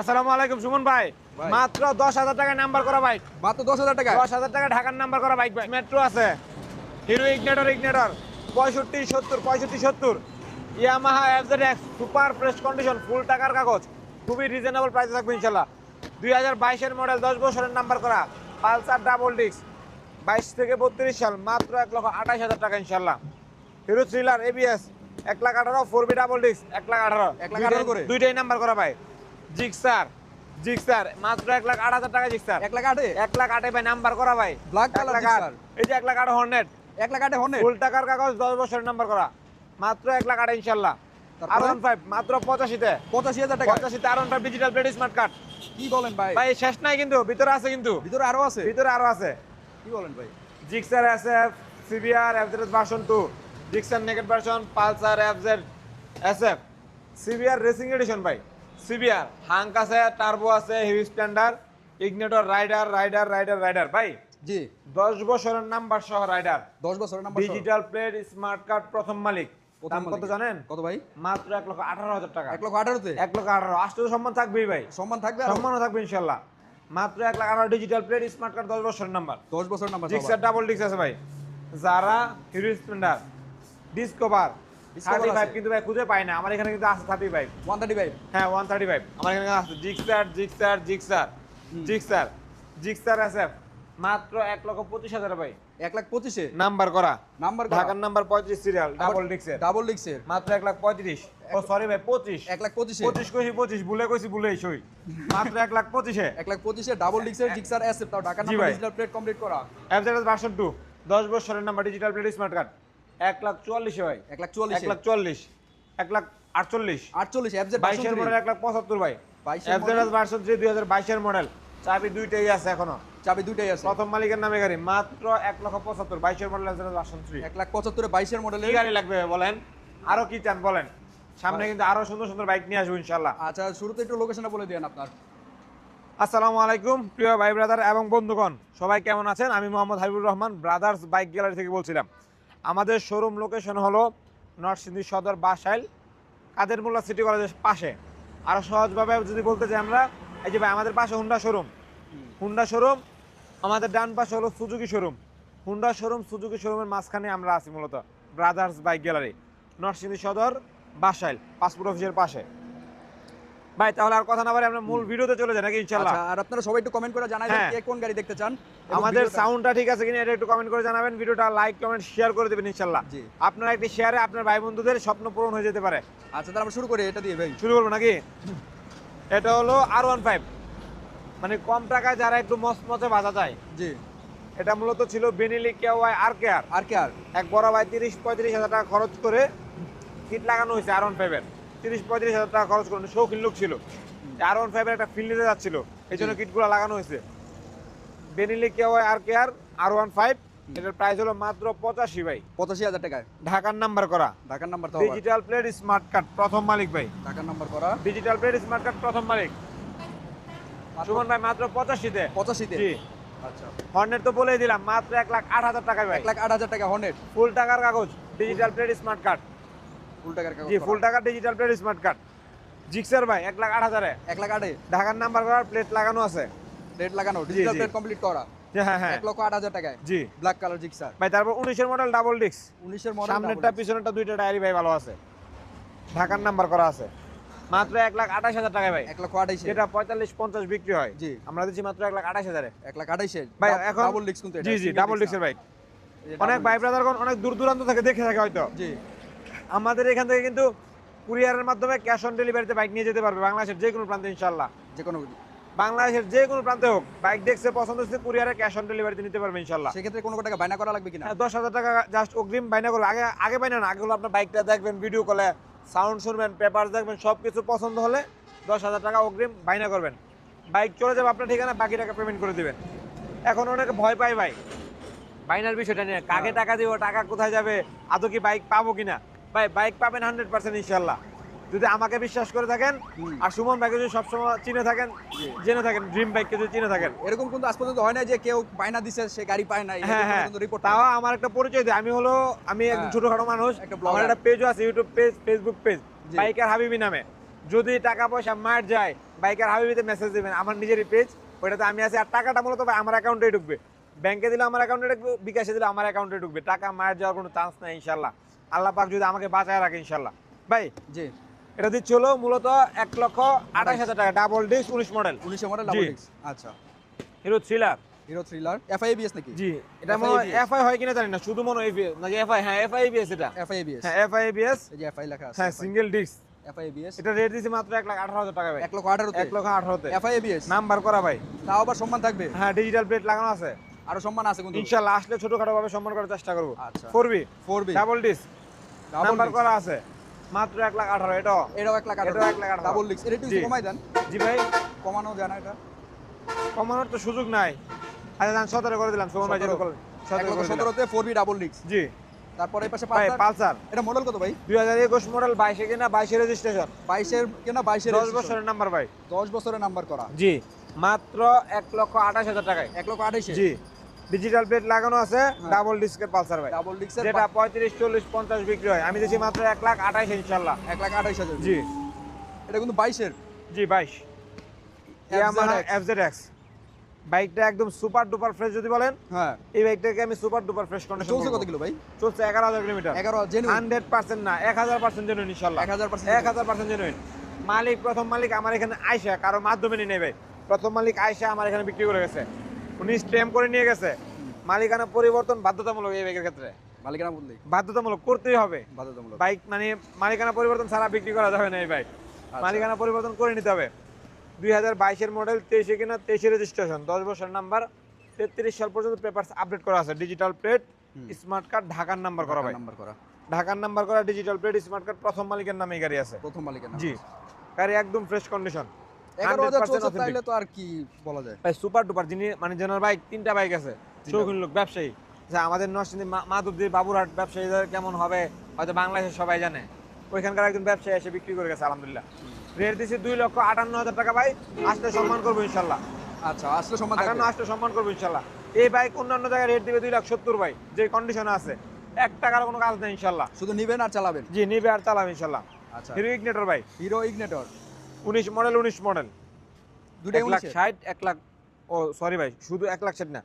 আসসালামু আলাইকুম সুমন ভাই। মাত্র দশ হাজার টাকায় নাম্বার করা বাইক। মাত্র দশ হাজার টাকা দশ হাজার টাকা ঢাকার নাম্বার করা বাইক ভাই। মেট্রো আছে। Hero Ignitor Ignitor. পঁয়ষট্টি সত্তর পঁয়ষট্টি সত্তর। Yamaha FZ X super fresh condition full টাকার কাগজ। খুবই রিজনেবল প্রাইসে থাকবে ইনশাল্লাহ দুই হাজার বাইশের মডেল দশ বছরের নাম্বার করা পালসার ডাবল ডিস্ক বাইশ থেকে বত্রিশ সাল মাত্র এক লক্ষ আঠাশ হাজার টাকা ইনশাল্লাহ হিরো থ্রিলার এবিএস এক লাখ আঠারো ফোর বি ডাবল ডিস্ক এক লাখ আঠারো। এক লাখ আঠারো করে? দুইটাই নাম্বার করা ভাই। জিক্সার জিক্সার মাত্র এক লাখ আট হাজার টাকা জিক্সার এক লাখ আটে? এক লাখ আটে ভাই নাম্বার করা ভাই। আট। Gixxer। এই যে এক লাখ আট হর্নেট এক লাখ আটে হনে ফুল টাকার কাগজ দশ বছরের নাম্বার করা। মাত্র এক লাখ আট ইনশাল্লাহ? আর ওয়ান ফাইভ মাত্র পঁচাশিতে। পঁচাশি হাজার টাকা। পঁচাশিতে R one five digital plate smart card কি বলেন ভাই? ভাই শেষ নাই কিন্তু ভিতরে আছে কিন্তু। ভিতরে আরও আছে? ভিতরে আরও আছে। কি বলেন ভাই? Gixxer S F CBR FZ version two Gixxer naked version Pulsar FZ S F CBR racing edition ভাই। সিবিআর হাঙ্ক আছে টার্বো আছে huge Splendor Ignitor Raider Raider Raider Raider ভাই। জি। দশ বছরের নাম্বার সহ রাইডার। দশ বছরের number digital plate smart card প্রথম মালিক। দাম কত জানেন? কত ভাই? মাত্র এক লক্ষ আঠারো হাজার টাকা। এক লক্ষ আঠারোতে? এক লক্ষ আঠারো। আসতে সম্মান থাকবেই ভাই। সম্মান থাকবে সম্মানও থাকবে ইনশাল্লাহ। মাত্র এক লাখ আঠারো ডিজিটাল প্লেট স্মার্ট কার্ড দশ বছরের নাম্বার। দশ বছরের নাম্বার ডিক্সার ডাবল ডিক্স আছে ভাই। যারা Hero Splendor Discover thirty five. কিন্তু ভাই খুঁজে পাই না। আমার এখানে কিন্তু আছে thirty five one thirty five হ্যাঁ ওয়ান থার্টি ফাইভ আমার এখানে আছে। Gixxer Gixxer Gixxer Gixxer Gixxer আছে মাত্র এক লক্ষ পঁচিশ হাজার ভাই। এক লাখ পঁচিশে? নাম্বার করা। নাম্বার ঢাকার নাম্বার পঁয়ত্রিশ সিরিয়াল ডাবল ডিক্সের ডাবল ডিক্সের মাত্র এক লাখ পঁয়ত্রিশ। ও সরি ভাই পঁচিশ। এক লাখ পঁচিশে? পঁচিশ কইছি পঁচিশ। ভুলে কইছি ভুলেই সই। মাত্র এক লাখ পঁচিশে। এক লাখ পঁচিশে ডাবল ডিক্সের জিক্সার তাও Dhaka G number digital plate complete করা। এফজেড ভার্সন টু দশ বছরের number digital plate smart card এক লাখ চুয়াল্লিশে ভাই। এক লাখ এক লাখ চুয়াল্লিশ। এক লাখ আটচল্লিশ। আটচল্লিশ বাইশের মডেল এক লাখ পঁচাত্তর ভাই। ভার্সন দুই হাজার বাইশের মডেল চাবি দুইটাই আছে এখনও। চাবি দুইটাই আছে। প্রথম মালিকের নামে গাড়ি। মাত্র এক লক্ষ পঁচাত্তর বাইশের মডেল ভার্সন থ্রি এক লাখ পঁচাত্তরে বাইশের কি মডেলের গাড়ি লাগবে বলেন? আরও কি চান বলেন? সামনে কিন্তু আরও সুন্দর সুন্দর বাইক নিয়ে আসব ইনশাল্লাহ আচ্ছা শুরুতে একটু লোকেশনটা বলে দেন আপনার। আসসালামু আলাইকুম প্রিয় ভাই ব্রাদার এবং বন্ধুগণ। সবাই কেমন আছেন? আমি Mohammad Habibur Rahman brothers bike gallery থেকে বলছিলাম। আমাদের শোরুম লোকেশন হলো নরসিংদী সদর বাসাইল, কাদেরমুল্লা সিটি কলেজের পাশে। আর সহজভাবে যদি বলতে চাই আমরা, এই যে ভাই, আমাদের পাশে হুন্ডা শোরুম হুন্ডা শোরুম আমাদের ডান পাশে হলো Suzuki showroom Honda showroom Suzuki শোরুমের মাঝখানে আমরা আছি মূলত। ব্রাদার্স বাইক গ্যালারি নরসিংদী সদর বাসাইল পাসপোর্ট অফিসের পাশে। ভাই তাহলে আর কথা না বলে আমরা মূল ভিডিওতে চলে যাই নাকি ইনশাল্লাহ? আচ্ছা আর আপনারা সবাই একটু কমেন্ট করে জানাবেন হ্যাঁ। কে কোন গাড়ি দেখতে চান আমাদের সাউন্ডটা ঠিক আছে কিনা এটা একটু কমেন্ট করে জানাবেন ভিডিওটা লাইক কমেন্ট শেয়ার করে দেবেন ইনশাল্লাহ। জি। আপনার একটি শেয়ারে আপনার ভাই বন্ধুদের স্বপ্ন পূরণ হয়ে যেতে পারে। আচ্ছা তাহলে আমরা শুরু করি এটা দিয়ে ভাই। শুরু করব নাকি? এটা হলো আর ওয়ান ফাইভ মানে কম টাকায় যারা একটু মচমচে বাজা যায়। জি। এটা মূলত ছিল বেনিলি কেওয়াই আর কেয়ার আর কে আর এক বড় ভাই তিরিশ পঁয়ত্রিশ হাজার টাকা খরচ করে কিট লাগানো হয়েছে আর ওয়ান ফাইভের তিরিশ পঁয়ত্রিশ হাজার টাকা খরচ করে শৌখিন লোক ছিল। আর ওয়ান ফাইভের একটা ফিল নিতে যাচ্ছিল। এই জন্য। কিটগুলো লাগানো হয়েছে। Benelli Keeway R K R আর আর ওয়ান ফাইভ এটার প্রাইস হলো মাত্র পঁচাশি ভাই। পঁচাশি হাজার টাকায়? ঢাকার নাম্বার করা। ঢাকার নাম্বার তো ডিজিটাল প্লেট স্মার্ট কার্ড প্রথম মালিক ভাই। ঢাকার নাম্বার করা। ডিজিটাল প্লেট স্মার্ট কার্ড প্রথম মালিক। সুমন ভাই মাত্র পঁচাশিতে। পঁচাশিতে? জি। আচ্ছা। হর্নের তো বলেই দিলাম মাত্র এক লাখ আট হাজার টাকায় ভাই। এক লাখ আট হাজার টাকা হর্নেট ফুল টাকার কাগজ digital plate smart card full টাকার জি ফুল টাকার digital plate smart card Gixxer ভাই এক লাখ আট হাজারে। এক লাখ আটে? ঢাকার নাম্বার করার প্লেট লাগানো আছে। রেট লাগানো ডিজিটাল প্লেট কমপ্লিট করা। জি, এক লক্ষ আট হাজার টাকায়। জি। ব্ল্যাক কালার জিক্সার ভাই তারপর উনিশের মডেল ডাবল ডিস্ক উনিশের মডেল সামনেরটা পিছনেরটা দুইটা ডায়েরি ভাই ভালো আছে। ঢাকার নাম্বার করা আছে। মাত্র এক লাখ আঠাশ হাজার টাকায় ভাই। এক লক্ষ আঠাইশে। যেটা পঁয়তাল্লিশ পঞ্চাশ বিক্রি হয়। জি। আমরা দিচ্ছি মাত্র এক লাখ আঠাশ হাজারে। এক লাখ আঠাইশে। ভাই এখন ডাবল ডিস্ক কিন্তু জি জি ডাবল ডিস্কের যে অনেক ভাই। ব্রাদারগণ অনেক দূর দূরান্ত থেকে দেখে থাকে হয়তো। জি। আমাদের এখান থেকে কিন্তু কুরিয়ারের মাধ্যমে ক্যাশ অন ডেলিভারিতে বাইক নিয়ে যেতে পারবে বাংলাদেশের যে কোনো প্রান্তে ইনশাল্লাহ যে কোনো বাংলাদেশের যে কোনো প্রান্তে হোক বাইক দেখছে পছন্দ হচ্ছে কুরিয়ারে ক্যাশ অন ডেলিভারিতে নিতে পারবে ইনশাল্লাহ সেক্ষেত্রে কোনো টাকা বাইনা করা লাগবে কিনা? হ্যাঁ, দশ হাজার টাকা জাস্ট অগ্রিম বাইনা করবে। আগে আগে বাইনা না আগে হলো আপনার বাইকটা দেখবেন ভিডিও কলে সাউন্ড শুনবেন পেপার দেখবেন সব কিছু পছন্দ হলে দশ হাজার টাকা অগ্রিম বাইনা করবেন। বাইক চলে যাবে আপনার ঠিকানা বাকি টাকা পেমেন্ট করে দেবেন। এখন অনেকে ভয় পায় ভাই। বাইনার বিষয়টা নিয়ে কাকে টাকা দিব টাকা কোথায় যাবে আদৌ কি বাইক পাবো কিনা? ভাই বাইক পাবেন হান্ড্রেড পার্সেন্ট ইনশাল্লাহ যদি আমাকে বিশ্বাস করে থাকেন আর সুমন ভাইকে যদি সবসময় চিনে থাকেন জেনে থাকেন ড্রিম বাইককে যদি চিনে থাকেন। এরকম কিন্তু আজ পর্যন্ত হয় না যে কেউ বাইনা দিছে সে গাড়ি পায় না হ্যাঁ হ্যাঁ। রিপোর্ট তাও আমার একটা পরিচয় দিই। আমি হলো আমি একজন হ্যাঁ। ছোটখাটো মানুষ। আমার একটা পেজও আছে YouTube page Facebook page biker Habibi নামে। যদি টাকা পয়সা মার যায় বাইকের হাবিবিতে মেসেজ দিবেন আমার নিজেরই পেজ ওইটাতে আমি আছি। আর টাকাটা মূলত আমার অ্যাকাউন্টে ঢুকবে। ব্যাংকে দিলে আমার অ্যাকাউন্টে ঢুকবে বিকাশে দিলে আমার অ্যাকাউন্টে ঢুকবে। টাকা মায়ের যাওয়ার কোনো চান্স নাই ইনশাল্লাহ আল্লাহ পাক যদি আমাকে বাঁচায় রাখে ইনশাল্লাহ ভাই জি এটা দিচ্ছি হলো মূলত এক লক্ষ আঠাশ হাজার টাকা ডাবল ডিস্ক উনিশ মডেল উনিশে মডেল ডাবল ডিক্স আচ্ছা Hero Thriller Hero Thriller FIBS নাকি জি এটা মনে হয় এফআই হয় কিনা জানি না শুধু মনে হয় নাকি এফআই হ্যাঁ এফআই বিএস এটা এফআইবিএস হ্যাঁ এফআই বিএস এই যে এফআই লেখা আছে হ্যাঁ সিঙ্গেল ডিস্ক এফআইবিএস এটা রেট দিছি মাত্র এক লাখ আঠারো হাজার টাকা ভাই এক লক্ষ আঠারোতে এক লক্ষ আঠারোতে এফআইবিএস নাম্বার করা ভাই তাও আবার সম্মান থাকবে হ্যাঁ ডিজিটাল প্লেট লাগানো আছে আরও সম্মান আছে কিন্তু ইনশাল্লাহ আসলে ছোটখাটো ভাবে সম্মান করার চেষ্টা করব আচ্ছা four B four B double disc number করা আছে। মাত্র এক লাখ আঠারো এটাও? এটাও এক লাখ এটাও এক লাখ আঠারো। ডাবল ডিক্স এটা একটু কমাই দেন। জি ভাই। কমানো যায় না এটা। কমানোর তো সুযোগ নাই। আচ্ছা আমি সতেরো করে দিলাম। সোমন ভাই যেটা। করলেন। সতেরোতে ফোর বি ডাবল ডিক্স জি। তারপরে এই পাশে পালসার? এটা মডেল কত ভাই? দুই হাজার একুশ মডেল বাইশে কিনা বাইশে রেজিস্ট্রেশন বাইশের কেনা বাইশের দশ বছরের নাম্বার ভাই। দশ বছরের নাম্বার করা। জি। মাত্র এক লক্ষ আঠাশ হাজার টাকায়। এক লক্ষ আঠাইশে জি। ডিজিটাল প্লেট লাগানো আছে ডাবল ডিস্কের পালসার ভাই। ডাবল ডিক্সের যেটা পঁয়ত্রিশ চল্লিশ পঞ্চাশ বিক্রি হয়। আমি দিচ্ছি মাত্র এক লাখ আঠাশ ইনশাল্লাহ। এক লাখ আঠাইশ হাজার। জি। এটা কিন্তু বাইশের। জি বাইশ। ইয়ামাহা FZX বাইকটা একদম সুপার ডুপার ফ্রেশ যদি বলেন হ্যাঁ। এই বাইকটাকে আমি সুপার ডুপার ফ্রেশ কন্ডিশন চলছে কত কিলো ভাই? চলছে এগারো হাজার কিলোমিটার। এগারো জেনুইন হান্ড্রেড পার্সেন্ট না এক হাজার পার্সেন্ট জেনুইন এক হাজার পার্সেন্ট জেনুইন মালিক প্রথম মালিক আমার এখানে আইসা কারও মাধ্যমে নিয়ে নেবে প্রথম মালিক আইসা আমার এখানে বিক্রি করে গেছে। উনি স্ট্যাম্প করে নিয়ে গেছে। মালিকানা পরিবর্তন বাধ্যতামূলক এই বাইকের ক্ষেত্রে। মালিকানা বললি? বাধ্যতামূলক করতেই হবে। বাধ্যতামূলক। বাইক মানে মালিকানা পরিবর্তন ছাড়া বিক্রি করা যাবে না এই বাইক আচ্ছা। মালিকানা পরিবর্তন করে নিতে হবে। দুই হাজার বাইশের মডেল তেইশে কিনা তেইশে রেজিস্ট্রেশন দশ বছর নাম্বার তেত্রিশ সাল পর্যন্ত পেপার আপডেট করা আছে। ডিজিটাল প্লেট স্মার্ট কার্ড ঢাকার নাম্বার করা ভাই। নাম্বার করা। ঢাকার নাম্বার করা ডিজিটাল প্লেট স্মার্ট কার্ড প্রথম মালিকের নামে গাড়ি আছে। প্রথম মালিকানা জি। গাড়ি একদম ফ্রেশ কন্ডিশন এগারো হাজার 100% চলছে authentic। তাইলে তো আর কি বলা যায়? ভাই সুপার ডুপার যিনি মানে জেনার বাইক তিনটা বাইক আছে। শৌখিন লোক ব্যবসায়ী। আমাদের নরসিংদী মাধবদী বাবুরহাট ব্যবসায়ীদের কেমন হবে? হয়তো বাংলাদেশে সবাই জানে। ওইখানকার একজন ব্যবসায়ী এসে বিক্রি করে গেছে আলহামদুলিল্লাহ। রেট দিছি দুই লক্ষ আটান্ন হাজার টাকা ভাই। আসলে সম্মান করব ইনশাল্লাহ। আচ্ছা আসলে সম্মান আটান্ন আসলে সম্মান করব ইনশাল্লাহ। এই বাইক অন্যান্য জায়গায় রেট দিবে দুই লাখ সত্তর ভাই। যে কন্ডিশনে আছে। এক টাকার কোনো কাজ নেই ইনশাল্লাহ। শুধু নিবেন আর চালাবেন? জি নিবে আর চালাম ইনশাল্লাহ। আচ্ছা। হিরো ইগনেটর ভাই। হিরো ইগনেটর উনিশ মডেল উনিশ মডেল। এক লাখ ষাট এক লাখ ও সরি ভাই শুধু এক লাখ ষাট না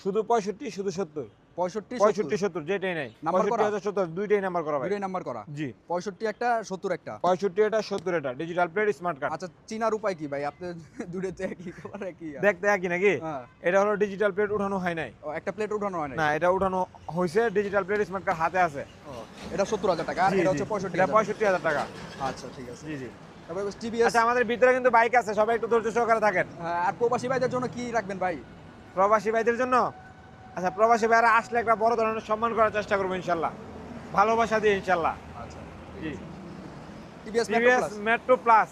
শুধু পঁয়ষট্টি শুধু সত্তর। পঁয়ষট্টি পঁয়ষট্টি সত্তর যেটাই নাই। পঁয়ষট্টি হাজার সত্তর দুইটাই নাম্বার করা ভাই। নাম্বার করা? জি। পঁয়ষট্টি একটা সত্তর একটা? পঁয়ষট্টি এটা সত্তর এটা ডিজিটাল প্লেট স্মার্ট কার্ড আচ্ছা চিনার উপায় কি ভাই? আপনি দুটোতে একই কলার একই দেখতে একই নাকি? হ্যাঁ। এটা হলো ডিজিটাল প্লেট উঠানো হয় নাই। একটা প্লেট উঠানো হয় না এটা উঠানো হয়েছে ডিজিটাল প্লেট স্মার্ট কার্ড হাতে আছে। এটা সত্তর হাজার টাকা আর এটা হচ্ছে পঁয়ষট্টি হাজার। পঁয়ষট্টি হাজার টাকা। আচ্ছা ঠিক আছে। জি জি। তারপরে টিভিএস আচ্ছা আমাদের ভিতরে কিন্তু বাইক আছে সবাই একটু ধৈর্য সহকারে থাকেন। আর প্রবাসী ভাইদের জন্য কি রাখবেন ভাই? প্রবাসী ভাইদের জন্য? আচ্ছা প্রবাসী ভাইরা আসলে একটা বড় ধরনের সম্মান করার চেষ্টা করব ইনশাল্লাহ। ভালোবাসা দিয়ে ইনশাল্লাহ। আচ্ছা জি। টিভিএস টিভিএস মেট্রো প্লাস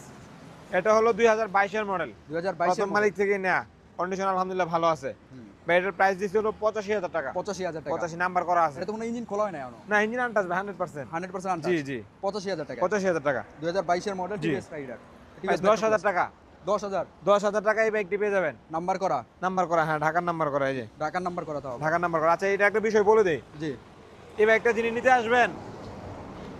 এটা হলো দুই হাজার বাইশের মডেল। দুই হাজার বাইশের মালিক থেকে নেয়া। কন্ডিশন আলহামদুলিল্লাহ ভালো আছে। ব্যাটারির প্রাইস হলো পঁচাশি হাজার টাকা। পঁচাশি হাজার টাকা। পঁচাশি নাম্বার করা আছে। এটা ইঞ্জিন খোলা হয় না না engine untouched hundred percent hundred percent জি জি। পঁচাশি হাজার টাকা। পঁচাশি হাজার টাকা। দুই হাজার বাইশের মডেল। টিভিএস রাইডার দশ হাজার টাকা। দশ হাজার। দশ হাজার টাকা এই বাইকটি পেয়ে যাবেন। নাম্বার করা। নাম্বার করা হ্যাঁ ঢাকার নাম্বার করা এই যে। ঢাকার নাম্বার করা তো ঢাকার নাম্বার করা। আচ্ছা এটা একটা বিষয় বলে দেই। জি। এই বাইকটা যিনি নিতে আসবেন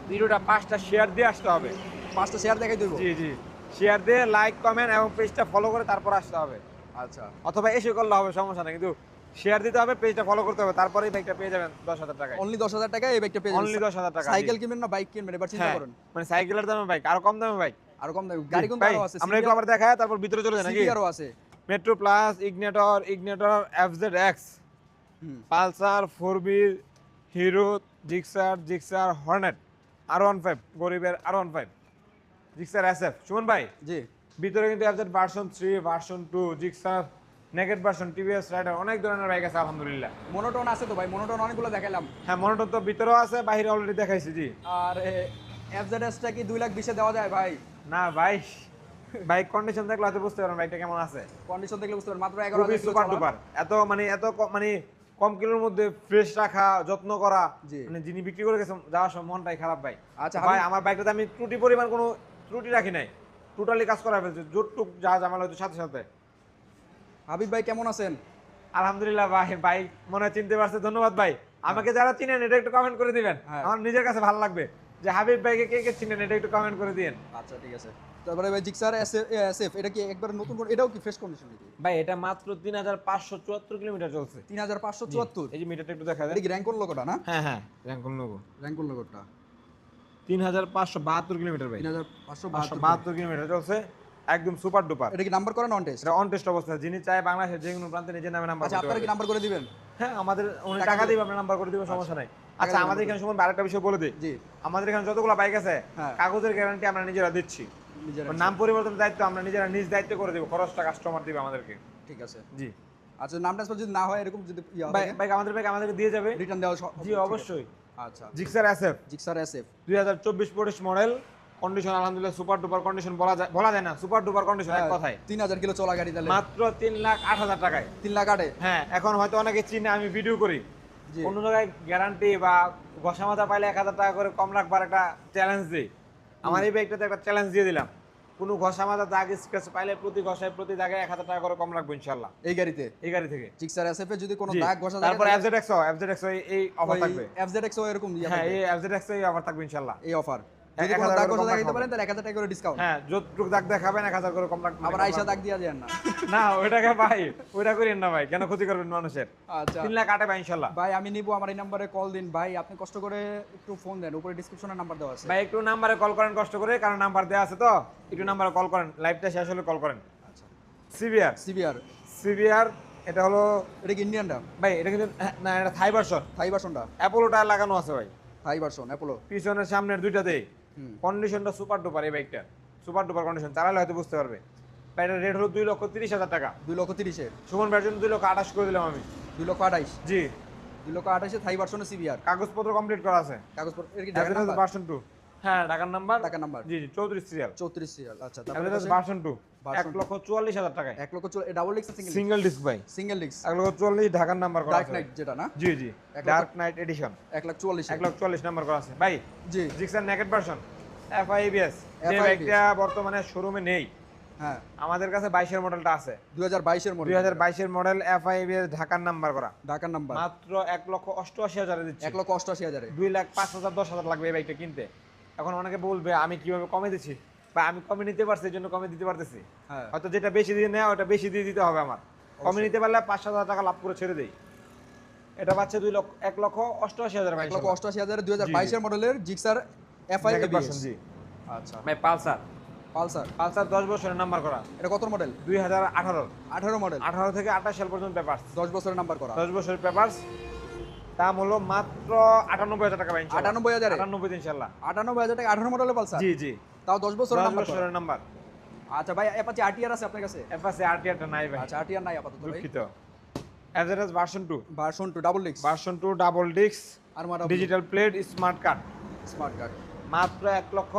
ভিডিওটা পাঁচটা শেয়ার দিয়ে আসতে হবে। পাঁচটা শেয়ার দেখাই দেবো। জি জি। শেয়ার দিয়ে লাইক কমেন্ট এবং পেজটা ফলো করে তারপর আসতে হবে। আচ্ছা। অথবা এসে করলে হবে সমস্যা নেই। কিন্তু শেয়ার দিতে হবে পেজটা ফলো করতে হবে তারপরে এই বাইকটা পেয়ে যাবেন দশ হাজার টাকায়। অনলি দশ হাজার টাকা এই বাইকটা পেয়ে অনলি দশ হাজার টাকা সাইকেল কিনবেন না বাইক কিনবেন এবার চিন্তা হ্যাঁ, করেন। মানে সাইকেলের দামে বাইক আরও কম দামে বাইক আর কম দামে গাড়ি কিন্তু আরও আছে? আমরা একটু আবার দেখায় তারপর ভিতরে চলে যাই নাকি? সিবিআরও আছে। Metro Plus Ignitor Ignitor FZ X Pulsar four B Hero Gixxer Gixxer Hornet R one five গরিবের R one five Gixxer S F Suman ভাই জি। ভিতরে কিন্তু FZ version three version two Gixxer naked version TVS Raider অনেক ধরনের bike আছে আলহামদুলিল্লাহ। Monotone আছে তো ভাই মনোটন অনেকগুলো দেখাইলাম। হ্যাঁ মনোটন তো ভিতরেও আছে বাইরে অলরেডি দেখাইছি জি। আর এফজেডএসটা কি দুই লাখ বিশে দেওয়া যায় ভাই? না ভাই বাইক কন্ডিশন দেখলে হয়তো বুঝতে পারবেন বাইকটা কেমন আছে। কন্ডিশন দেখলে বুঝতে পারেন মাত্র এগারো সুপার ডুপার এত মানে এত মানে কম কিলোর মধ্যে ফ্রেশ রাখা যত্ন করা মানে যিনি বিক্রি করে গেছেন যাওয়ার সময় মনটাই খারাপ ভাই। আচ্ছা, ভাই আমার বাইকটাতে আমি ত্রুটি পরিমাণ কোনো ত্রুটি রাখি নাই। টোটালি কাজ করা ফেলছে জোরটুক যা জামাল হয়তো সাথে সাথে। হাবিব ভাই কেমন আছেন? আলহামদুলিল্লাহ ভাই ভাই মনে হয় চিনতে পারছে ধন্যবাদ ভাই। আমাকে যারা চিনেন এটা একটু কমেন্ট করে দিবেন। হ্যাঁ। আমার নিজের কাছে ভালো লাগবে যে হাবিব ভাইকে কে কে চিনেন এটা একটু কমেন্ট করে দিন আচ্ছা ঠিক আছে। তারপরে ভাই জিক্সার এসএফ এটা কি একবার নতুন এটাও কি ফ্রেশ কন্ডিশন ভাই এটা মাত্র তিন হাজার পাঁচশো চুয়াত্তর কিলোমিটার চলছে। এই যে মিটারটা একটু দেখা এটা যায় কি র্যাঙ্কন লোকটা না? হ্যাঁ হ্যাঁ র্যাঙ্কন লোগো র্যাঙ্কন লোকটা তিন হাজার পাঁচশো বাহাত্তর কিলোমিটার ভাই। তিন হাজার পাঁচশো বাহাত্তর কিলোমিটার। চলছে একদম সুপার ডুপার। এটা কি নাম্বার করেন অন টেস্ট এটা অন টেস্ট অবস্থা। যিনি চায় বাংলাদেশের যে কোনো প্রান্তে নিজের নামে নাম্বার আচ্ছা আপনারা কি নাম্বার করে দিবেন? হ্যাঁ আমাদের উনি টাকা টাকা দিবে- দিবে আমরা নাম্বার করে দিব সমস্যা নাই। আচ্ছা আমাদের এখানে সময় আরেকটা বিষয় বলে দিই। জি। আমাদের এখানে যতগুলো বাইক আছে হ্যাঁ। কাগজের গ্যারান্টি আমরা নিজেরা দিচ্ছি। নাম পরিবর্তনের দায়িত্ব আমরা নিজেরা নিজ দায়িত্ব করে দিব খরচটা কাস্টমার দিবে আমাদেরকে। ঠিক আছে। জি। আচ্ছা নাম ট্রান্সফার যদি না হয় এরকম যদি বাইক আমাদের বাইক আমাদেরকে দিয়ে যাবে। রিটার্ন দেওয়া জি অবশ্যই। আচ্ছা। Gixxer SF. Gixxer SF. দুই হাজার চব্বিশ পঁচিশ মডেল। কন্ডিশন আলহামদুলিল্লাহ সুপার ডুপার কন্ডিশন বলা যায় বলা যায় না সুপার ডুপার কন্ডিশন এক কথায়। তিন হাজার কিলো চলা গাড়ি তাহলে। মাত্র তিন লাখ আট হাজার টাকায়। তিন লাখ আটে? হ্যাঁ এখন হয়তো অনেকে চিনে আমি ভিডিও করি। অন্য জায়গায় গ্যারান্টি বা ঘষা মাথা পাইলে এক হাজার টাকা করে কম রাখবার একটা চ্যালেঞ্জ দিই। আমার এই বাইকটাতে একটা চ্যালেঞ্জ দিয়ে দিলাম। কোনো ঘষা মাথা দাগ স্ক্র্যাচ পাইলে প্রতি ঘষায় প্রতি দাগে এক হাজার টাকা করে কম রাখব ইনশাল্লাহ এই গাড়িতে? এই গাড়ি থেকে জিক্সার এসএফ এ যদি কোনো দাগ ঘষা তারপর এফজেড এক্স এফজেড এক্স এই অফার থাকবে। এফজেড এক্স এরকম হ্যাঁ এই এফজেড এক্স এই অফার থাকবে ইনশাল্লাহ এই অফার যদি কোনো দাগ করে দেখাইতে পারেন তাহলে এক হাজার টাকা করে ডিসকাউন্ট হ্যাঁ যতটুকু দাগ দেখাবেন এক হাজার করে কম রাখবেন আবার আইসা দাগ দিয়া দেন না। না ওইটাকে ভাই ওইটা করেন না ভাই কেন ক্ষতি করবেন মানুষের? আচ্ছা। তিন লাখ আটে ভাই ইনশাল্লাহ। ভাই আমি নিবো আমার এই নাম্বারে কল দিন। ভাই আপনি কষ্ট করে একটু ফোন দেন উপরে ডিসক্রিপশনে নাম্বার দেওয়া আছে। ভাই একটু নাম্বারে কল করেন কষ্ট করে কারণ নাম্বার দেওয়া আছে তো। একটু নাম্বারে কল করেন লাইভটা শেষ হলে কল করেন। আচ্ছা। সিবিআর সিবিআর সিবিআর এটা হলো এটা কি ইন্ডিয়ানটা ভাই এটা কিন্তু না এটা থাই ভার্সন থাই ভার্সনটা অ্যাপোলো লাগানো আছে ভাই। থাই ভার্সন অ্যাপোলো পিছনের সামনের দুইটাতেই। হুম কন্ডিশনটা সুপার ডুপার এই বাইকটার সুপার ডুপার কন্ডিশন চালালে হয়তো বুঝতে পারবে। ভাই এটার রেট হলো দুই লক্ষ তিরিশ হাজার টাকা। দুই লক্ষ তিরিশে সুমন ভাইয়ের জন্য দুই লক্ষ আঠাশ করে দিলাম আমি। দুই লক্ষ আঠাইশ? জি। দুই লক্ষ আঠাশে থাই ভার্সনে সিবিআর কাগজপত্র কমপ্লিট করা আছে। কাগজপত্র এর কি ভার্সন টু হ্যাঁ ঢাকার নাম্বার ঢাকার নাম্বার জি জি চৌত্রিশ সিরিয়াল চৌত্রিশ সিরিয়াল আচ্ছা তারপরে ভার্সন টু এক লক্ষ চুয়াল্লিশ হাজার টাকায়। এক লক্ষ ডাবল ডিক্স সিঙ্গেল সিঙ্গেল ডিস্ক ভাই। সিঙ্গেল ডিক্স এক লক্ষ চুয়াল্লিশ ঢাকার নাম্বার করা ডার্ক নাইট যেটা না? জি জি। ডার্ক নাইট এডিশন এক লাখ চুয়াল্লিশ এক লক্ষ চুয়াল্লিশ নাম্বার করা আছে। ভাই জি। জিক্সার নেকেট ভার্সন এফআইবিএস যে বাইকটা বর্তমানে শোরুমে নেই। হ্যাঁ। আমাদের কাছে বাইশের মডেলটা আছে। দুই হাজার বাইশের মডেল দুই হাজার বাইশের মডেল এফআইবিএস ঢাকার নাম্বার করা। ঢাকার নাম্বার মাত্র এক লক্ষ অষ্টআশি হাজারে দিচ্ছি। এক লক্ষ অষ্টআশি হাজারে। দুই লাখ পাঁচ হাজার দশ হাজার লাগবে এই বাইকটা কিনতে। এখন অনেকে বলবে আমি কীভাবে কমে দিচ্ছি? বা আমি কমে নিতে পারছি এই জন্য কমে দিতে পারতেছি। হ্যাঁ। হয়তো যেটা বেশি দিয়ে নেওয়া ওটা বেশি দিয়ে দিতে হবে আমার। কমে নিতে পারলে পাঁচ সাত হাজার টাকা লাভ করে ছেড়ে দেই। এটা পাচ্ছে দুই লক্ষ এক লক্ষ অষ্টআশি হাজার এক লক্ষ অষ্টআশি হাজারে দুই হাজার বাইশের মডেলের জিক্সার এফআই জি। আচ্ছা। ভাই পালসার। পালসার। পালসার দশ বছরের নাম্বার করা। এটা কত মডেল? দুই হাজার আঠারো। আঠারো মডেল। আঠারো থেকে আঠাশ সাল পর্যন্ত পেপার দশ বছরের নাম্বার করা। দশ বছরের পেপার দাম হলো মাত্র আটানব্বই হাজার টাকা। আটানব্বই হাজারে? আটানব্বই ইনশাল্লাহ। আটানব্বই হাজার টাকা আঠারো মডেলের পালসার? জি জি। তাও দশ বছরের দশ নাম্বার 10 বছরের নাম্বার আচ্ছা ভাই অ্যাপাচি আরটিআর আছে আপনার কাছে? অ্যাপাচি আরটিআরটা নাই ভাই। আচ্ছা আরটিআর নাই আপাতত ভাই। দুঃখিত। Average version 2 version 2 double disc version 2 double disc আরমারা digital plate smart card smart card মাত্র 1 লক্ষ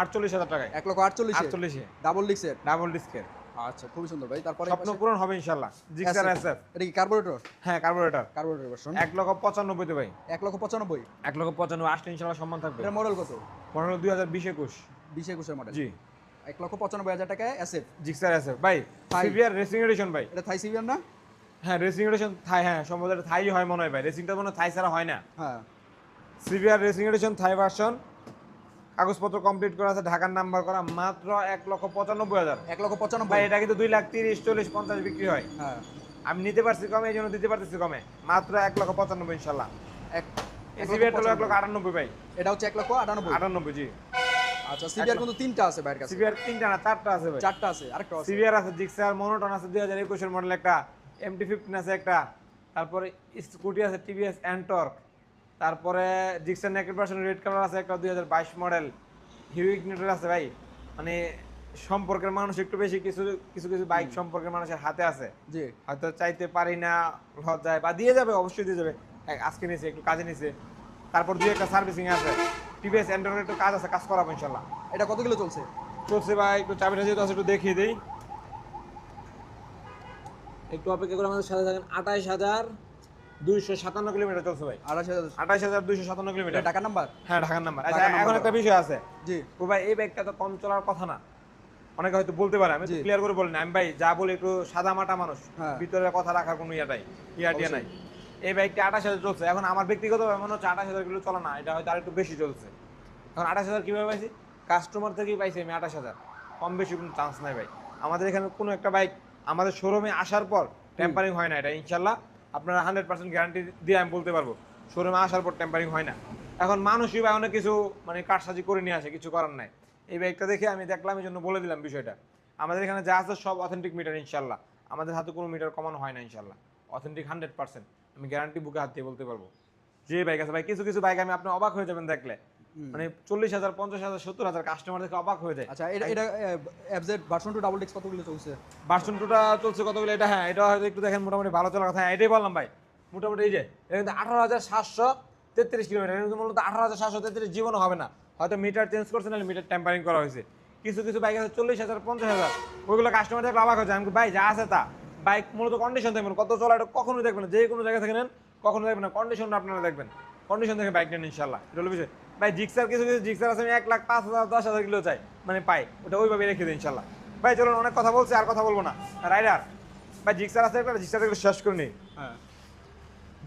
আটচল্লিশ হাজার টাকায়। এক লক্ষ আটচল্লিশে। আটচল্লিশে। ডাবল ডিস্কের ডাবল ডিস্কের আচ্ছা খুবই সুন্দর ভাই। তারপরে স্বপ্ন পূরণ হবে ইনশাল্লাহ জিক্সার SF এসএফ। এটা কি কার্বোরেটর হ্যাঁ কার্বোরেটর কার্বোরেটর ভার্সন এক লক্ষ পঁচানব্বইতে ভাই। এক লক্ষ পঁচানব্বই? এক লক্ষ পঁচানব্বই আসলে ইনশাল্লাহ সম্মান থাকবে। এটার মডেল কত? দুই হাজার বিশ একুশ। বিশ একুশের মডেল জি। এক লক্ষ পঁচানব্বই হাজার টাকায় অ্যাসেট জিক্সার এসএফ ভাই। সিভিয়ার রেসিং এডিশন ভাই। এটা থাই সিভিয়ার না? হ্যাঁ রেসিং এডিশন থাই হ্যাঁ সম্ভবত থাই হয় মনে হয় ভাই। রেসিংটা মনে হয় থাই ছাড়া হয় না। হ্যাঁ। Severe racing edition Thai version কাগজপত্র কমপ্লিট করা আছে ঢাকার নাম্বার করা মাত্র এক লক্ষ পঁচানব্বই হাজার। এক লক্ষ ভাই পঁচানব্বই এটা কিন্তু দুই লাখ তিরিশ চল্লিশ পঞ্চাশ বিক্রি হয়। হ্যাঁ। আমি নিতে পারছি কমে এই জন্য দিতে পারতেছি কমে। মাত্র এক লক্ষ পঁচানব্বই ইনশাল্লাহ। এক এক লক্ষ হলো এক লক্ষ আটানব্বই ভাই। এটা হচ্ছে এক লক্ষ আটানব্বই? আটানব্বই জি। আচ্ছা কিন্তু তিনটা আছে বাইরের কাছে। সিভিয়ার তিনটা না চারটা আছে ভাই। চারটা আছে আরেকটা আছে। সিভিয়ার আছে জিক্সার মনোটন আছে দুই হাজার একুশের মডেল একটা এমটি ফিফটিন আছে একটা তারপরে স্কুটি আছে টিভিএস অ্যান্টর্ক তারপরে Gixxer naked version red colour আছে একটা দুই হাজার বাইশ মডেল হিউইক নিউট্রাল আছে ভাই। মানে সম্পর্কের মানুষ একটু বেশি কিছু কিছু কিছু বাইক সম্পর্কের মানুষের হাতে আছে। জি। হয়তো চাইতে পারি না লজ্জায় বা দিয়ে যাবে অবশ্যই দিয়ে যাবে। আজকে নিয়েছে একটু কাজে নিয়েছে তারপর দুই একটা সার্ভিসিং আছে। টিভিএস অ্যান্টর্কের একটু কাজ আছে কাজ করাবো ইনশাল্লাহ। এটা কত কিলো চলছে? চলছে ভাই একটু চাবিটা যেহেতু আছে একটু দেখিয়ে দিই। একটু অপেক্ষা করে আমাদের সাথে থাকেন আঠাইশ হাজার দুইশো সাতান্ন কিলোমিটার চলছে ভাই। আড়াইশ হাজার আঠাইশ হাজার দুইশো সাতান্ন কিলোমিটার। নাম্বার? হ্যাঁ ঢাকার নাম্বার। আচ্ছা এখন একটা বিষয় আছে। জি। ও ভাই এই ব্যাগটা তো কম চলার কথা না। অনেকে হয়তো বলতে পারে আমি। ক্লিয়ার করে বলি না। আমি ভাই যা বলি একটু সাদা মাটা মানুষ। হ্যাঁ। ভিতরে কথা রাখার কোনো ইয়াটাই ইয়াটিয়া নাই। এই বাইকটা আঠাশ হাজার চলছে। এখন আমার ব্যক্তিগত মনে হচ্ছে আঠাশ হাজার কিলো চলে না এটা হয়তো আর একটু বেশি চলছে। এখন আঠাশ হাজার কীভাবে পাইছি? কাস্টমার থেকেই পাইছি আমি আঠাশ হাজার। কম বেশি কোনো চান্স নাই ভাই। আমাদের এখানে কোনো একটা বাইক আমাদের শোরুমে আসার পর টেম্পারিং হয় না এটা ইনশাল্লাহ। আপনারা হান্ড্রেড পার্সেন্ট গ্যারান্টি দিয়ে আমি বলতে পারব শোরুমে আসার পর টেম্পারিং হয় না। এখন মানুষই বা অনেক কিছু মানে কারসাজি করে নিয়ে আসে, কিছু করার নাই। এই বাইকটা দেখে আমি দেখলাম, এই জন্য বলে দিলাম বিষয়টা। আমাদের এখানে যা আছে সব অথেন্টিক মিটার ইনশাল্লাহ। আমাদের হাতে কোনো মিটার কমানো হয় না, ইনশাল্লাহ। অথেন্টিক হান্ড্রেড পার্সেন্ট আমি গ্যারান্টি বুকে হাত দিয়ে বলতে পারব। যে বাইক আছে ভাই, কিছু কিছু বাইক আমি, আপনি অবাক হয়ে যাবেন দেখলে। মানে চল্লিশ হাজার পঞ্চাশ হাজার সত্তর হাজার কাস্টমার দেখে অবাক হয়ে যায়। আচ্ছা এটা এটা এফজেড ভার্সন টু ডাবল ডিক্স কতগুলো চলছে? ভার্সন টুটা চলছে কতগুলো? এটা হ্যাঁ এটা হয়তো একটু দেখেন মোটামুটি ভালো চলার কথা। হ্যাঁ এটাই বললাম ভাই। মোটামুটি এই যে এটা কিন্তু আঠারো হাজার সাতশো তেত্রিশ কিলোমিটার। কিন্তু মূলত আঠারো হাজার সাতশো তেত্রিশ জীবনও হবে না। হয়তো মিটার চেঞ্জ করছে না মিটার টেম্পারিং করা হয়েছে। কিছু কিছু বাইক আছে চল্লিশ হাজার পঞ্চাশ হাজার ওইগুলো কাস্টমার দেখলে অবাক হয়ে যায়। আমি ভাই যা আছে তা। বাইক মূলত কন্ডিশন দেখবেন কত চলা এটা কখনোই দেখবেন যে কোনো জায়গা থেকে নেন কখনো দেখবেন না। কন্ডিশনটা আপনারা দেখবেন। কন্ডিশন দেখে বাইক নেন ইনশাল্লাহ এটা হলো বিষয়। ভাই, জিক্সার কিছু কিছু জিক্সার আছে, আমি এক লাখ পাঁচ হাজার, দশ হাজার কিলো চাই। মানে পাই, ওটা ওইভাবে রেখে দিই ইনশাল্লাহ। ভাই, চলুন, অনেক কথা বলছি, আর কথা বলব না। রাইডার, ভাই, জিক্সার আছে একটা, জিক্সার শেষ করে নিই হ্যাঁ।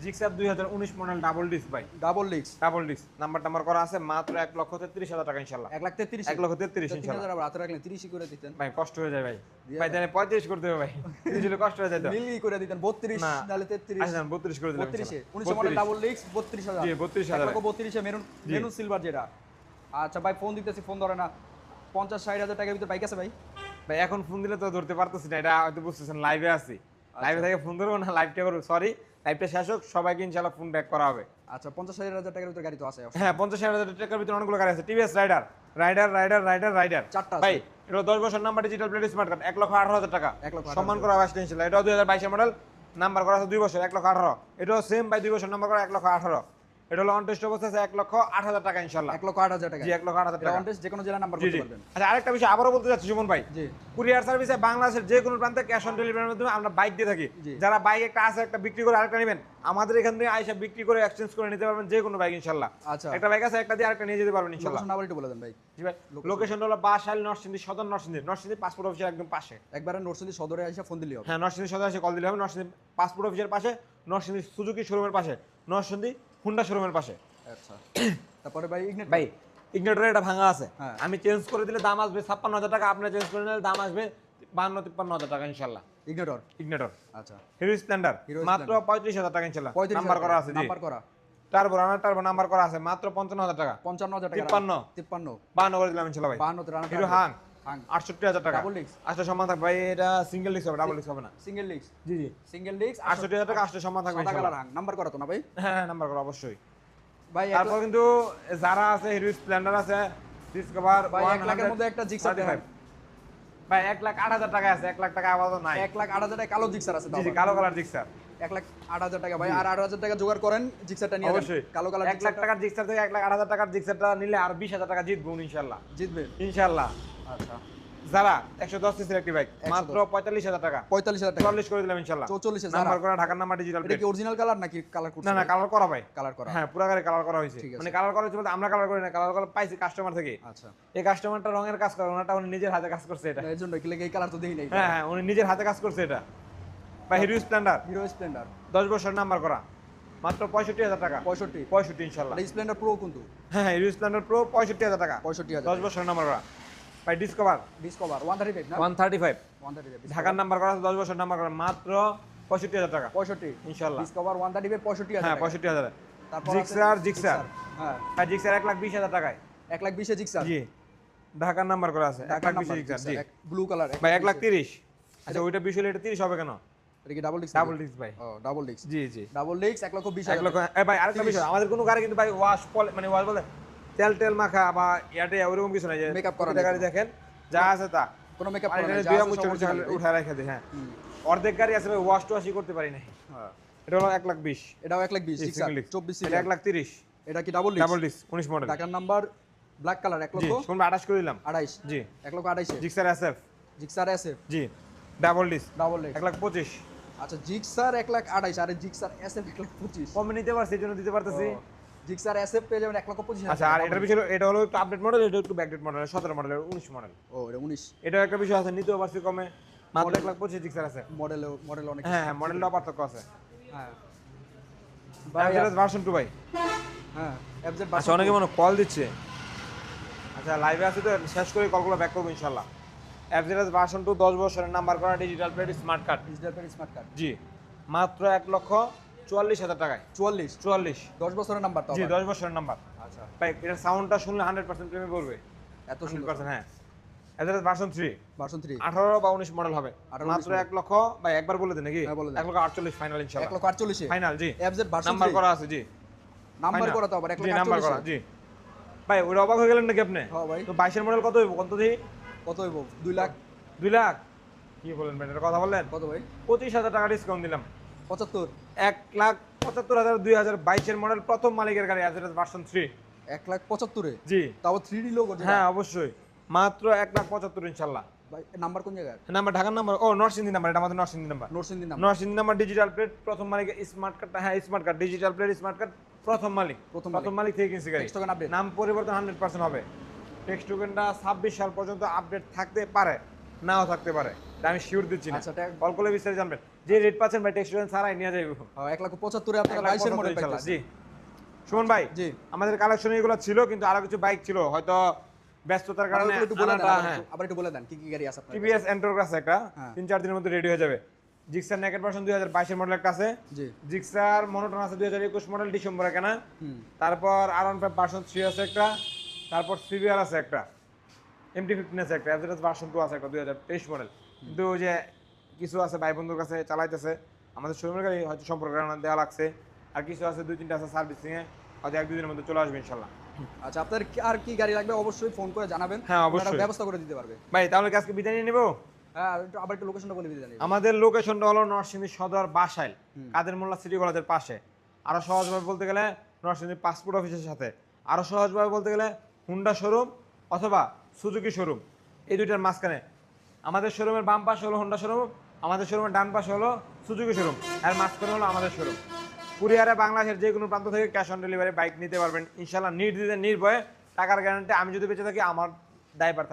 জিক্সার দুই হাজার উনিশ মডেল ডাবল ডিস্ক ভাই। ডাবল ডিক্স ডাবল ডিস্ক নাম্বার টাম্বার করা আছে মাত্র এক লক্ষ তেত্রিশ হাজার টাকা ইনশাল্লাহ। এক লাখ তেত্রিশ। এক লক্ষ তেত্রিশ ইনশাল্লাহ। হাজার আবার তিরিশই করে দিতেন। ভাই কষ্ট হয়ে যায় ভাই। ভাই তাহলে পঁয়ত্রিশ করতে হবে ভাই। তিরিশ হলে কষ্ট হয়ে যায় মিলি করে দিতেন বত্রিশ না। তেত্রিশ। আচ্ছা বত্রিশ করে দিলাম বত্রিশে। ইনশাল্লাহ। মডেল ডাবল ডিক্স বত্রিশ হাজার। জি, 32 হাজার। বত্রিশে মেরুন মেরুন সিলভার যেটা। আচ্ছা ভাই ফোন দিতেছি ফোন ধরে না। পঞ্চাশ ষাট হাজার টাকার ভিতরে বাইক আছে ভাই? ভাই এখন ফোন দিলে তো ধরতে পারতেছি না। এটা হয়তো বুঝতেছেন লাইভে আছি। আচ্ছা। লাইভে থেকে ফোন ধরবো না লাইভটা করব সরি লাইভটা শেষ হোক সবাইকে ইনশাল্লাহ ফোন ব্যাক করা হবে। আচ্ছা পঞ্চাশ ষাট হাজার টাকার ভিতরে গাড়ি তো আছে হ্যাঁ পঞ্চাশ হাজার টাকার ভিতরে অনেকগুলো গাড়ি আছে। TVS Raider Raider Raider Raider Raider চারটা ভাই এটা দশ বছর number digital plate smart card এক লক্ষ আঠারো হাজার টাকা। এক লক্ষ সম্মান করা হবে ইনশাল্লাহ এটা দুই হাজার বাইশের মডেল নাম্বার করা আছে দুই বছর এক লক্ষ আঠারো। এটাও সেম বাই দুই বছর নাম্বার করা এক লক্ষ আঠারো। এটা হলো অনটেস্ট অবস্থা এক লক্ষ আট হাজার টাকা ইনশাল্লাহ এক লক্ষ আট হাজার টাকা। এক লক্ষ আট হাজার টাকা। অনটেস্ট যে কোনো জেলা নাম্বার করতে পারবেন। আচ্ছা আরেকটা বিষয় আবারও বলতে চাচ্ছি সুমন ভাই। কুরিয়ার সার্ভিসে বাংলাদেশের যে কোনো প্রান্তে ক্যাশ অন ডেলিভারির মাধ্যমে আমরা বাইক দিয়ে থাকি। যারা বাইক একটা আছে একটা বিক্রি করে আরেকটা নেবেন আমাদের এখান থেকে আইসা বিক্রি করে এক্সচেঞ্জ করে নিতে পারবেন যে কোনো বাইক ইনশাল্লাহ আচ্ছা। একটা বাইক আছে একটা দিয়ে আরেকটা নিয়ে যেতে পারবেন ইনশাল্লাহ নাম্বার একটু বলে দেন ভাই। জি ভাই লোকেশন হলো নরসিংদী সদর নরসিংদী। নরসিংদী পাসপোর্ট অফিসের একদম পাশে। একবারে নোটসিলি সদরে এসে ফোন দিলেই হবে। হ্যাঁ নরসিংদী সদর এসে কল দিলে হবে নরসিংদী পাসপোর্ট অফিসের পাশে নরসিংদী সুজুকি শোরুমের পাশে। নরসিংদী হুন্ডা শোরুমের পাশে। আচ্ছা। তারপরে ভাই ইগনেট ভাই ইগনেটরে এটা ভাঙা আছে। হ্যাঁ। আমি চেঞ্জ করে দিলে দাম আসবে ছাপ্পান্ন হাজার টাকা আপনি চেঞ্জ করে নিলে দাম আসবে বান্ন তিপ্পান্ন হাজার টাকা ইনশাল্লাহ। ইগনেটর ইগনেটর আচ্ছা। হিরো স্প্লেন্ডার মাত্র। পঁয়ত্রিশ হাজার টাকা ইনশাল্লাহ। নাম্বার করা আছে নাম্বার করা। টার্বো রানার টার্বো নাম্বার করা আছে মাত্র পঞ্চান্ন হাজার টাকা। পঞ্চান্ন হাজার টাকা। তিপ্পান্ন। তিপ্পান্ন। বান্ন করে দিলাম ইনশাল্লাহ ভাই। রানা হিরো আটষট্টি হাজার টাকা। Double disc। আটশো সম্মান থাকবে। এটা সিঙ্গেল ডিস্ক হবে ডাবল ডিস্ক হবে না। সিঙ্গেল ডিস্ক জি জি। সিঙ্গেল ডিস্ক আটষট্টি হাজার টাকা আটশো সম্মান থাকবে ইনশাল্লাহ। নাম্বার করা তো না ভাই। হ্যাঁ হ্যাঁ নাম্বার করা অবশ্যই। ভাই তারপর কিন্তু যারা আছে হিরো স্প্লেন্ডার আছে ডিসকভার ভাই এক লাখের মধ্যে একটা জিক্সার দেখান ভাই এক লাখ আট হাজার টাকা আছে এক লাখ টাকা আপাতত নাই। এক লাখ আট হাজার টাকা কালো জিক্সার আছে জি। কালো কালার জিক্সার এক লাখ আট হাজার টাকা ভাই আর আট হাজার টাকা জোগাড় করেন জিক্সারটা নিয়ে অবশ্যই। কালো কালার এক লাখ টাকার জিক্সার থেকে এক লাখ আট হাজার টাকার জিক্সারটা নিলে আর বিশ হাজার টাকা জিতবো ইনশাল্লাহ। জিতবে। ইনশাল্লাহ। যারা একশো দশ সিসির একটি বাইক মাত্র পঁয়তাল্লিশ হাজার টাকা। পঁয়তাল্লিশ হাজার টাকা। চল্লিশ করে দিলাম ইনশাল্লাহ। চৌচল্লিশে নাম্বার করা ঢাকার নাম্বার ডিজিটাল এটা কি অরিজিনাল কালার নাকি কালার না না কালার করা ভাই। কালার করা। হ্যাঁ পুরো গাড়ি কালার করা হয়েছে। মানে কালার করা হয়েছে বলতে আমরা কালার করি না কালার করা পাইছি কাস্টমার থেকে। আচ্ছা। এই কাস্টমারটা রঙের কাজ করে ওনাটা উনি নিজের হাতে কাজ করছে এটা। এর জন্য কি লাগে এই কালার তো দেখি নাই। হ্যাঁ হ্যাঁ উনি নিজের হাতে কাজ করছে এটা। বা হিরো স্প্লেন্ডার হিরো স্প্লেন্ডার দশ বছর নাম্বার করা। মাত্র পঁয়ষট্টি হাজার টাকা। পঁয়ষট্টি। পঁয়ষট্টি ইনশাল্লাহ। স্প্লেন্ডার প্রো কিন্তু হ্যাঁ হ্যাঁ হিরো স্প্লেন্ডার প্রো পঁয়ষট্টি হাজার টাকা। পঁয়ষট্টি হাজার দশ বছর নাম্বার করা। ভাই Discover Discover one thirty five না? One thirty five one thirty five ঢাকার নাম্বার করা আছে দশ বছর নাম্বার করা মাত্র পঁয়ষট্টি হাজার টাকা। পঁয়ষট্টি। ইনশাল্লাহ। ডিসকভার ওয়ান থার্টি ফাইভ পঁয়ষট্টি হাজার হ্যাঁ টাকা। পঁয়ষট্টি হাজার। তারপর জিক্সার জিক্সার হ্যাঁ। হ্যাঁ জিক্সার এক লাখ বিশ হাজার টাকায়। এক লাখ বিশে জিক্সার জি। ঢাকার নাম্বার করা আছে এক লাখ বিশ জিক্সার জি। ব্লু কালার ভাই এক লাখ তিরিশ। আচ্ছা ওইটা বিশ হলে এটা তিরিশ হবে কেন? এটা কি ডাবল ডিস্ক ডাবল ডিস্ক ভাই। ও ডাবল ডিস্ক জি জি। ডাবল ডিস্ক এক লক্ষ বিশ এক হাজার লক্ষ ভাই আরেকটা বিষয় আমাদের কোনো গাড়ি কিন্তু ভাই ওয়াশ মানে ওয়াশ বলে তেল টেল মাখা বা ইয়াটে ওইরকম কিছু নাই যে Makeup করা গাড়ি দেখেন যা আছে তা। কোনো মেকআপ করা নেই, যা দুই আছে মুচ সব original। উঠে হ্যাঁ। অর্ধেক গাড়ি আছে ভাই ওয়াশ টোয়াশই করতে পারি নাই। হ্যাঁ। এটা হলো এক লাখ বিশ। এটাও এক লাখ বিশ জি, জিক্সার single disc। চব্বিশ এটা এক লাখ তিরিশ। এটা কি ডাবল ডিস্ক ডাবল ডিস্ক উনিশ মডেল ঢাকার নাম্বার ব্ল্যাক কালার এক জি লক্ষ শুনবে আঠাশ করে দিলাম। আড়াইশ জি। এক lakh আড়াইশে Gixxer S F Gixxer SF জি ডাবল ডিস্ক ডাবল ডিস্ক এক লাখ পঁচিশ। আচ্ছা জিক্সার এক লাখ আড়াইশ আর জিক্সার এসএফ এক লাখ পঁচিশ। কমে নিতে পারছি এই জন্য দিতে পারতেছি। জিক্সার এসএফ পেয়ে যাবেন এক লক্ষ পঁচিশ হাজার আচ্ছা আর এটার বিষয় এটা হলো একটু আপডেট মডেল এটা একটু ব্যাকডেট মডেল সতেরো মডেল উনিশ মডেল ও এটা উনিশ। এটাও একটা বিষয় আছে নিতেও পারছি কমে। মাত্র এক লাখ পঁচিশ জিক্সার আছে। মডেল মডেল অনেক হ্যাঁ হ্যাঁ মডেলটা পার্থক্য আছে। হ্যাঁ। ভার্সন টু ভাই। হ্যাঁ এফজেড আচ্ছা অনেকে মনে কল দিচ্ছে। আচ্ছা লাইভে আছে তো শেষ করে কলগুলো ব্যাক করব ইনশাল্লাহ অ্যাভারেজ ভার্সন টু দশ বছরের নাম্বার করা digital plate smart card digital plate smart card জি। মাত্র এক লক্ষ চুয়াল্লিশ হাজার টাকায়। চুয়াল্লিশ। চুয়াল্লিশ। দশ বছরের নাম্বার জি দশ বছরের নাম্বার আচ্ছা। ভাই এটার সাউন্ডটা শুনলে হান্ড্রেড পার্সেন্ট প্রেমে পড়বে। এত হান্ড্রেড পার্সেন্ট হ্যাঁ। Average version three version three আঠারো বা উনিশ মডেল হবে। মাত্র এক লক্ষ ভাই একবার বলে দেন নাকি? হ্যাঁ, বলে দেন। এক লক্ষ আটচল্লিশ ফাইনাল এক লক্ষ আটচল্লিশে। ফাইনাল জি। এফজেড ভার্সন নাম্বার করা আছে জি। নাম্বার করা তো আবার এক জি লক্ষ নাম্বার করা জি। ভাই ওটা অবাক হয়ে গেলেন নাকি আপনি? হ্যাঁ ভাই। তো বাইশের মডেল কত হইব? কত দিই কত হইব? দুই লাখ। দুই লাখ? কি বলেন ভাই কথা বললেন? কত ভাই? পঁচিশ হাজার টাকা ডিসকাউন্ট দিলাম। পঁচাত্তর। এক লাখ পঁচাত্তর হাজার দুই হাজার বাইশের মডেল প্রথম মালিকের গাড়ি অ্যাভারেজ ভার্সন থ্রি এক লাখ পঁচাত্তরে? জি। তাও থ্রি ডি লোক হ্যাঁ অবশ্যই। মাত্র এক লাখ পঁচাত্তর ইনশাল্লাহ। নাম্বার কোন জায়গায়? নাম্বার ঢাকার নাম্বার ও নরসিংদী নাম্বার এটা আমাদের Narsingdi number Narsingdi number Narsingdi number digital plate প্রথম মালিক স্মার্ট কার্ড হ্যাঁ smart card digital plate smart card প্রথম মালিক। প্রথম প্রথম মালিক থেকে কিনছি গাড়ি। নাম পরিবর্তন হান্ড্রেড পার্সেন্ট হবে। টেক্সট টোকেনটা ছাব্বিশ সাল পর্যন্ত আপডেট থাকতে পারে নাও থাকতে পারে। আমি শিওর দিচ্ছি না। আচ্ছা কল করলে বিস্তারিত জানবেন। যে রেট পাচ্ছেন ভাই টেক্সট টোকেন ছাড়াই নিয়ে যাইব। এক লাখ পঁচাত্তরে আপনারা বাইশের মডেল পাইতেছেন জি। সুমন ভাই জি। আমাদের কালেকশন এগুলো ছিল কিন্তু আরও কিছু বাইক ছিল। হয়তো ব্যস্ততার কারণে একটু বলে দেন আবার হ্যাঁ। একটু- আবার একটু বলে দেন কি কি গাড়ি আছে আপনার টিভিএস এন্ট্রোক আছে একটা হ্যাঁ। তিন চার দিনের মধ্যে রেডি হয়ে যাবে। জিক্সার নেকেট ভার্সন দুই হাজার বাইশের মডেল একটা আছে। জি। জিক্সার মনোটন আছে দুই হাজার একুশ মডেল ডিসেম্বরে কেনা। তারপর R one five version three আছে একটা। তারপর সিভিআর আছে একটা। এমটি ফিফটিন আছে একটা অ্যাভারেজ ভার্সন টু আছে একটা দুই হাজার তেইশ মডেল কিন্তু ওই যে কিছু আছে ভাই বন্ধুর কাছে চালাইতেছে। আমাদের শোরুমের গাড়ি হয়তো সম্পর্ক দেওয়া লাগছে। আর কিছু আছে দুই তিনটা আছে সার্ভিসিংয়ে। হয়তো এক দুদিনের মধ্যে চলে আসবে ইনশাল্লাহ। আচ্ছা আপনার আর কি গাড়ি লাগবে অবশ্যই ফোন করে জানাবেন। হ্যাঁ, অবশ্যই। ব্যবস্থা করে দিতে পারবে। ভাই তাহলে আজকে বিদায় নিয়ে নেব? হ্যাঁ আর একটু আবার একটু লোকেশনটা বলে দিতে আমাদের লোকেশনটা হলো নরসিংদী সদর বাসাইল। কাদের মোল্লা সিটি কলেজের পাশে। আরও সহজভাবে বলতে গেলে নরসিংদী পাসপোর্ট অফিসের সাথে। আরও সহজভাবে বলতে গেলে হুন্ডা শোরুম অথবা সুজুকি শোরুম এই দুইটার মাঝখানে। আমাদের শোরুমের বাম পাশে হলো হুন্ডা শোরুম আমাদের শোরুমের ডান পাশে হলো সুজুকি শোরুম আর মাঝখানে হলো আমাদের শোরুম কুরিয়ারে বাংলাদেশের যে কোনো প্রান্ত থেকে ক্যাশ অন ডেলিভারি বাইক নিতে পারবেন। ইনশাল্লাহ নির্দিতে নির্ভয়ে টাকার গ্যারান্টি আমি যদি বেঁচে থাকি, আমার থাকবে।